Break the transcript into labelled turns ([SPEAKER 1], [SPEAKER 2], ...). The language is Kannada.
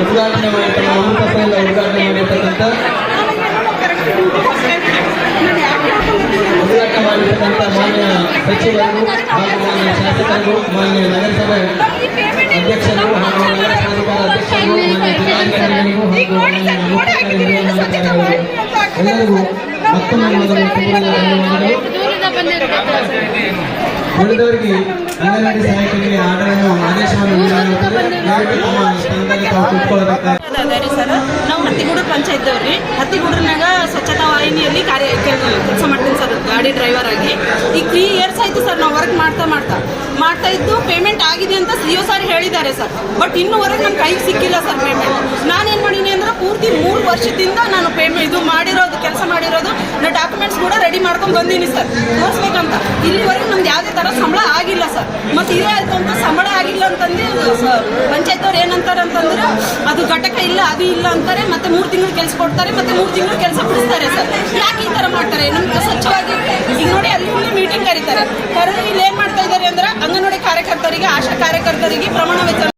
[SPEAKER 1] ಉದ್ಘಾಟನೆ ಮಾಡಿ ತಮ್ಮ ಅಮೃತಪೈಲ ಉದ್ಘಾಟನೆ ಮಾಡಿರ್ತಕ್ಕಂಥ ಉದ್ಘಾಟನೆ ಮಾಡಿರ್ತಕ್ಕಂಥ ಮಾನ್ಯ ಸಚಿವರು ಹಾಗೂ ಮಾನ್ಯ ಶಾಸಕರು ಮಾನ್ಯ ನಗರಸಭೆ ಅಧ್ಯಕ್ಷರು ಹಾಗೂ ನಗರ ಪ್ರಾಧಿಕಾರ ಅಧ್ಯಕ್ಷರು ಮಾನ್ಯ ಜಿಲ್ಲಾಧಿಕಾರಿಗಳಿಗೂ ಹಾಗೂ ಮಾನ್ಯ ಮುಖ್ಯಾಧಿಕಾರಿಗಳು ಎಲ್ಲರಿಗೂ ಮತ್ತೊಮ್ಮೆ ಮೊದಲು ತುಂಬ ಧನ್ಯವಾದಗಳು
[SPEAKER 2] ದೂರದ ಬಂದಿರಬೇಕು
[SPEAKER 1] ಉಳಿದವರಿಗೆ ಅಂಗನವಾಡಿ ಸಹಾಯಕರಿಗೆ ಆರ್ಡರ್ ಆದೇಶವನ್ನು ನೀಡಲಾಗುತ್ತದೆ ದಯವಿಟ್ಟು ತಮ್ಮ ಸ್ಥಾನದಲ್ಲಿ ತಾವು ಕೂತ್ಕೊಳ್ಳಬೇಕಾಗಿ
[SPEAKER 3] ಅದೇ ರೀ ಸರ್. ನಾವು ಹತ್ತಿಗೂಡು ಪಂಚಾಯತ್ದವ್ರಿ ಹತ್ತಿಗೂಡ್ರನಾಗ ಸ್ವಚ್ಛತಾ ವಾಹಿನಿಯಲ್ಲಿ ಕಾರ್ಯ ಕೆಲಸ ಮಾಡ್ತೀನಿ ಸರ್, ಗಾಡಿ ಡ್ರೈವರ್ ಆಗಿ. ಈಗ ತ್ರೀ ಇಯರ್ಸ್ ಆಯ್ತು ಸರ್ ನಾವು ವರ್ಕ್ ಮಾಡ್ತಾ ಮಾಡ್ತಾ. ಮಾಡ್ತಾ ಇದ್ದು ಪೇಮೆಂಟ್ ಆಗಿದೆ ಅಂತ ಸಿ ಒ ಸರ್ ಹೇಳಿದ್ದಾರೆ ಸರ್. ಬಟ್ ಇನ್ನೂವರೆಗೆ ನನ್ನ ಕೈಗೆ ಸಿಕ್ಕಿಲ್ಲ ಸರ್ ಪೇಮೆಂಟ್ ನಾನೇನು ಮಾಡೀನಿ ಅಂದ್ರೆ ಪೂರ್ತಿ ಮೂರು ವರ್ಷದಿಂದ ನಾನು ಪೇಮೆಂಟ್ ಇದು ಮಾಡಿರೋದು, ಕೆಲಸ ಮಾಡಿರೋದು ನನ್ನ ಡಾಕ್ಯುಮೆಂಟ್ಸ್ ಕೂಡ ರೆಡಿ ಮಾಡ್ಕೊಂಡು ಬಂದೀನಿ ಸರ್. ತೋರಿಸ್ಬೇಕಂತ. ಇಲ್ಲಿವರೆಗೆ ನಮ್ಗೆ ಯಾವುದೇ ಥರ ಸಂಬಳ ಆಗಿಲ್ಲ ಸರ್. ಮತ್ತು ಇದೇ ಆಯ್ತು ಅಂತ ಸಂಬಳ ಅಂತಂದು ಪಂಚಾಯತ್ ಅವ್ರು ಏನಂತಾರೆ ಅಂತಂದ್ರೆ, ಅದು ಘಟಕ ಇಲ್ಲ, ಅದು ಇಲ್ಲ ಅಂತಾರೆ, ಮತ್ತೆ ಮೂರು ತಿಂಗಳು ಕೆಲಸ ಕೊಡ್ತಾರೆ, ಮತ್ತೆ ಮೂರು ತಿಂಗಳು ಕೆಲಸ ಬಿಡಿಸ್ತಾರೆ ಸರ್. ಯಾಕೆ ಈ ತರ ಮಾಡ್ತಾರೆ? ನಮ್ಗೆ ಸ್ವಚ್ಛವಾಗಿ, ಈಗ ನೋಡಿ ಅಲ್ಲಿ ಮೀಟಿಂಗ್ ಕರೀತಾರೆ. ಕರೆದು ಇಲ್ಲಿ ಏನ್ ಮಾಡ್ತಾ ಇದ್ದಾರೆ ಅಂದ್ರೆ, ಅಂಗನವಾಡಿ ಕಾರ್ಯಕರ್ತರಿಗೆ, ಆಶಾ ಕಾರ್ಯಕರ್ತರಿಗೆ ಪ್ರಮಾಣ ವೇತನ